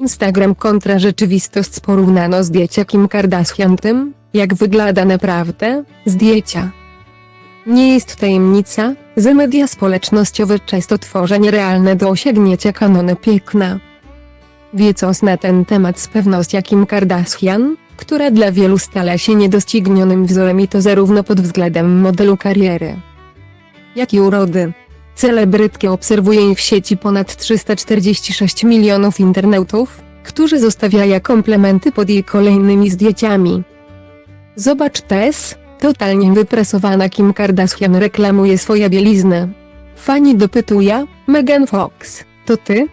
Instagram kontra rzeczywistość porównano zdjęcia Kim Kardashian tym, jak wygląda naprawdę, zdjęcia. Nie jest tajemnica, że media społecznościowe często tworzą nierealne do osiągnięcia kanony piękna. Wiedząc na ten temat z pewnością Kim Kardashian, która dla wielu stala się niedoścignionym wzorem i to zarówno pod względem modelu kariery, jak i urody. Celebrytkę obserwuje w sieci ponad 346 milionów internautów, którzy zostawiają komplementy pod jej kolejnymi zdjęciami. Zobacz też, totalnie wypresowana Kim Kardashian reklamuje swoje bieliznę. Fani dopytuje, Megan Fox, to ty?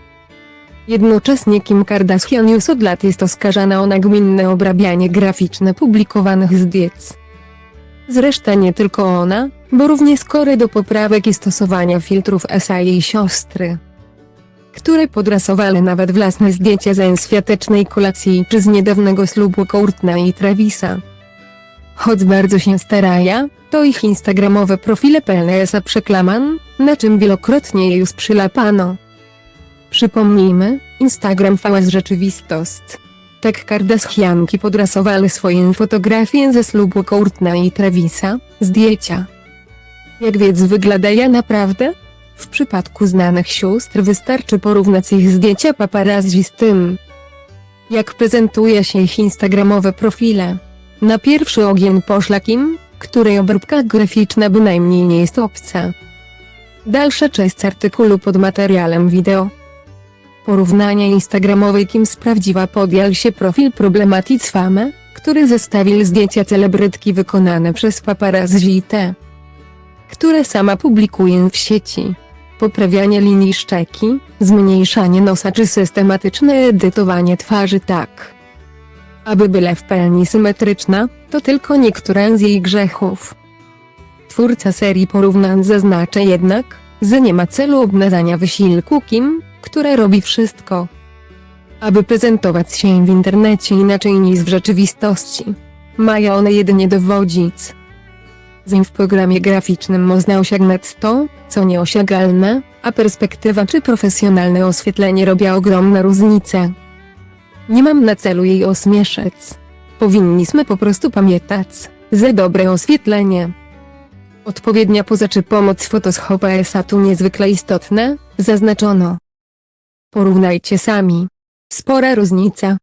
Jednocześnie Kim Kardashian już od lat jest oskarżana o nagminne obrabianie graficzne publikowanych zdjęć. Zresztą nie tylko ona, bo również skory do poprawek i stosowania filtrów Esa jej siostry, które podrasowały nawet własne zdjęcia z świątecznej kolacji czy z niedawnego ślubu Courtney i Travisa. Choć bardzo się starają, to ich instagramowe profile pełne Esa przeklaman, na czym wielokrotnie jej już przylapano. Przypomnijmy, Instagram fałas rzeczywistość. Tak Kardashianki podrasowały swoje fotografie ze ślubu Courtney i Travisa, zdjęcia. Jak więc wyglądają naprawdę? W przypadku znanych sióstr wystarczy porównać ich zdjęcia paparazzi z tym, jak prezentuje się ich instagramowe profile. Na pierwszy ogień poszła Kim, której obróbka graficzna bynajmniej nie jest obca. Dalsza część artykułu pod materiałem wideo. Porównania instagramowej Kim sprawdziła podjęł się profil Problematic Fame, który zestawił zdjęcia celebrytki wykonane przez paparazzi te, które sama publikuje w sieci. Poprawianie linii szczeki, zmniejszanie nosa czy systematyczne edytowanie twarzy tak, aby była w pełni symetryczna, to tylko niektóre z jej grzechów. Twórca serii porównań zaznacza jednak, że nie ma celu obnażania wysiłku Kim, które robi wszystko, aby prezentować się w internecie inaczej niż w rzeczywistości. Mają one jedynie dowodzić. Zim w programie graficznym można osiągnąć to, co nieosiągalne, a perspektywa czy profesjonalne oświetlenie robią ogromne różnice. Nie mam na celu jej ośmieszać. Powinniśmy po prostu pamiętać, że dobre oświetlenie, odpowiednia poza czy pomoc Photoshopa ESA tu niezwykle istotne, zaznaczono. Porównajcie sami. Spora różnica.